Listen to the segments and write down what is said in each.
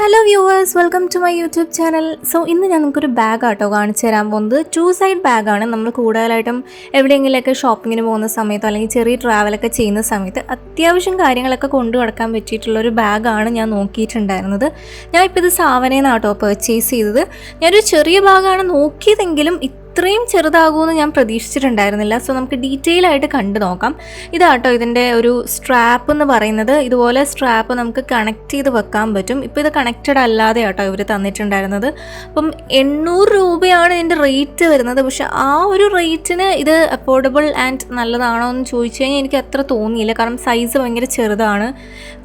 Hello viewers welcome to my YouTube channel so ഇന്ന് ഞാൻ നമുക്കൊരു ബാഗ് ആട്ടോ കാണിച്ചു തരാൻ പോകുന്നത്. ടു സൈഡ് ബാഗാണ് നമ്മൾ കൂടുതലായിട്ടും എവിടെയെങ്കിലുമൊക്കെ ഷോപ്പിങ്ങിന് പോകുന്ന സമയത്തോ അല്ലെങ്കിൽ ചെറിയ ട്രാവലൊക്കെ ചെയ്യുന്ന സമയത്ത് അത്യാവശ്യം കാര്യങ്ങളൊക്കെ കൊണ്ടു നടക്കാൻ പറ്റിയിട്ടുള്ള ഒരു ബാഗാണ് ഞാൻ നോക്കിയിട്ടുണ്ടായിരുന്നത്. ഞാൻ ഇപ്പോൾ ഇത് സാവനേന്നാട്ടോ പെർച്ചേസ് ചെയ്തത്. ഞാനൊരു ചെറിയ ബാഗാണ് നോക്കിയതെങ്കിലും ഇത്രയും ചെറുതാകുമെന്ന് ഞാൻ പ്രതീക്ഷിച്ചിട്ടുണ്ടായിരുന്നില്ല. സോ നമുക്ക് ഡീറ്റെയിൽ ആയിട്ട് കണ്ടു നോക്കാം. ഇതാട്ടോ ഇതിന്റെ ഒരു സ്ട്രാപ്പ് എന്ന് പറയുന്നത്. ഇതുപോലെ സ്ട്രാപ്പ് നമുക്ക് കണക്ട് ചെയ്ത് വെക്കാൻ പറ്റും. ഇപ്പോൾ ഇത് കണക്റ്റഡ് അല്ലാതെ ആട്ടോ ഇവർ തന്നിട്ടുണ്ടായിരുന്നത്. അപ്പം എണ്ണൂറ് രൂപയാണ് ഇതിന്റെ റേറ്റ് വരുന്നത്. പക്ഷെ ആ ഒരു റേറ്റിന് ഇത് അഫോർഡബിൾ ആൻഡ് നല്ലതാണോ എന്ന് ചോദിച്ചു കഴിഞ്ഞാൽ എനിക്ക് അത്ര തോന്നിയില്ല. കാരണം സൈസ് ഭയങ്കര ചെറുതാണ്.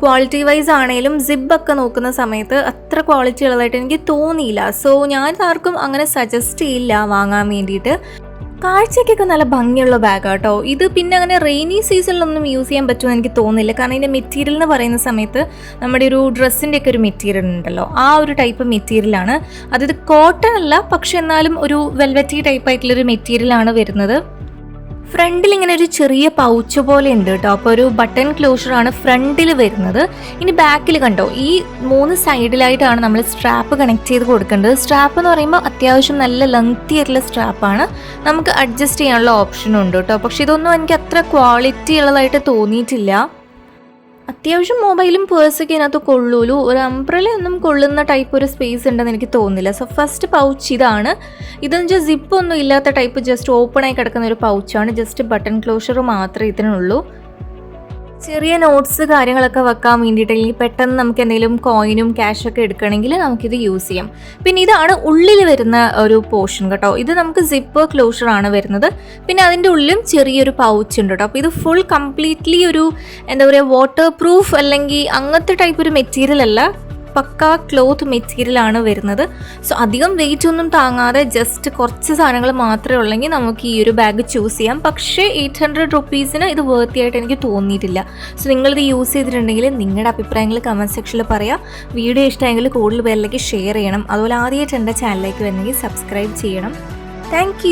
ക്വാളിറ്റി വൈസ് ആണെങ്കിലും സിബൊക്കെ നോക്കുന്ന സമയത്ത് അത്ര ക്വാളിറ്റി ഉള്ളതായിട്ട് എനിക്ക് തോന്നിയില്ല. സോ ഞാൻ ആർക്കും അങ്ങനെ സജസ്റ്റ് ചെയ്യില്ല വാങ്ങാൻ വേണ്ടിയിട്ട്. കാഴ്ചയ്ക്കൊക്കെ നല്ല ഭംഗിയുള്ള ബാഗ് കേട്ടോ ഇത് പിന്നെ അങ്ങനെ റെയിനി സീസണിലൊന്നും യൂസ് ചെയ്യാൻ പറ്റുമെന്ന് എനിക്ക് തോന്നുന്നില്ല. കാരണം ഇതിന്റെ മെറ്റീരിയൽ എന്ന് പറയുന്ന സമയത്ത് നമ്മുടെ ഒരു ഡ്രസ്സിന്റെ ഒക്കെ ഒരു മെറ്റീരിയൽ ഉണ്ടല്ലോ. ആ ഒരു ടൈപ്പ് മെറ്റീരിയലാണ് അതായത് കോട്ടൺ അല്ല പക്ഷെ എന്നാലും ഒരു വെൽവെറ്റി ടൈപ്പ് ആയിട്ടുള്ളൊരു മെറ്റീരിയലാണ് വരുന്നത്. ഫ്രണ്ടിൽ ഇങ്ങനെ ഒരു ചെറിയ പൗച്ച് പോലെ ഉണ്ട് കേട്ടോ. അപ്പോൾ ഒരു ബട്ടൺ ക്ലോഷറാണ് ഫ്രണ്ടിൽ വരുന്നത്. ഇനി ബാക്കിൽ കണ്ടോ ഈ മൂന്ന് സൈഡിലായിട്ടാണ് നമ്മൾ സ്ട്രാപ്പ് കണക്ട് ചെയ്ത് കൊടുക്കേണ്ടത്. സ്ട്രാപ്പ് എന്ന് പറയുമ്പോൾ അത്യാവശ്യം നല്ല ലെങ്തി ആയിട്ടുള്ള സ്ട്രാപ്പാണ് നമുക്ക് അഡ്ജസ്റ്റ് ചെയ്യാനുള്ള ഓപ്ഷനും ഉണ്ട് കേട്ടോ. പക്ഷെ ഇതൊന്നും എനിക്ക് അത്ര ക്വാളിറ്റി ഉള്ളതായിട്ട് തോന്നിയിട്ടില്ല. അത്യാവശ്യം മൊബൈലും പേഴ്സൊക്കെ ഇതിനകത്ത് കൊള്ളൂലു. ഒരു അംബ്രല ഒന്നും കൊള്ളുന്ന ടൈപ്പ് ഒരു സ്പേസ് ഉണ്ടെന്ന് എനിക്ക് തോന്നുന്നില്ല. സോ ഫസ്റ്റ് പൗച്ച് ഇതാണ്. ഇതെന്ന് വെച്ചാൽ സിപ്പ് ഒന്നും ഇല്ലാത്ത ടൈപ്പ് ജസ്റ്റ് ഓപ്പൺ ആയി കിടക്കുന്ന ഒരു പൗച്ചാണ് ജസ്റ്റ് ബട്ടൺ ക്ലോഷർ മാത്രമേ ഇതിനുള്ളൂ. ചെറിയ നോട്ട്സ് കാര്യങ്ങളൊക്കെ വെക്കാൻ വേണ്ടിയിട്ട് അല്ലെങ്കിൽ പെട്ടെന്ന് നമുക്ക് എന്തെങ്കിലും കോയിനും ക്യാഷൊക്കെ എടുക്കണമെങ്കിൽ നമുക്കിത് യൂസ് ചെയ്യാം. പിന്നെ ഇതാണ് ഉള്ളിൽ വരുന്ന ഒരു പോർഷൻ കേട്ടോ. ഇത് നമുക്ക് സിപ്പ് ക്ലോഷർ ആണ് വരുന്നത്. പിന്നെ അതിന്റെ ഉള്ളിലും ചെറിയൊരു പൗച്ച് ഉണ്ട് കേട്ടോ. അപ്പോൾ ഇത് ഫുൾ കംപ്ലീറ്റ്ലി ഒരു എന്താ പറയുക വാട്ടർ പ്രൂഫ് അല്ലെങ്കിൽ അങ്ങനത്തെ ടൈപ്പ് ഒരു മെറ്റീരിയൽ അല്ല. പക്ക ക്ലോത്ത് മെറ്റീരിയൽ ആണ് വരുന്നത്. സോ അധികം വെയിറ്റ് ഒന്നും താങ്ങാതെ ജസ്റ്റ് കുറച്ച് സാധനങ്ങൾ മാത്രമേ ഉള്ളെങ്കിൽ നമുക്ക് ഈ ഒരു ബാഗ് ചൂസ് ചെയ്യാം. പക്ഷേ എയ്റ്റ് ഹൺഡ്രഡ് റുപ്പീസിന് ഇത് വേർത്തി ആയിട്ട് എനിക്ക് തോന്നിയിട്ടില്ല. സോ നിങ്ങളിത് യൂസ് ചെയ്തിട്ടുണ്ടെങ്കിൽ നിങ്ങളുടെ അഭിപ്രായങ്ങൾ കമന്റ് സെക്ഷനിൽ പറയാം. വീഡിയോ ഇഷ്ടമായെങ്കിൽ കൂടുതൽ പേരിലേക്ക് ഷെയർ ചെയ്യണം. അതുപോലെ ആദ്യമായിട്ട് എന്റെ ചാനലിലേക്ക് വരണമെങ്കിൽ സബ്സ്ക്രൈബ് ചെയ്യണം. താങ്ക്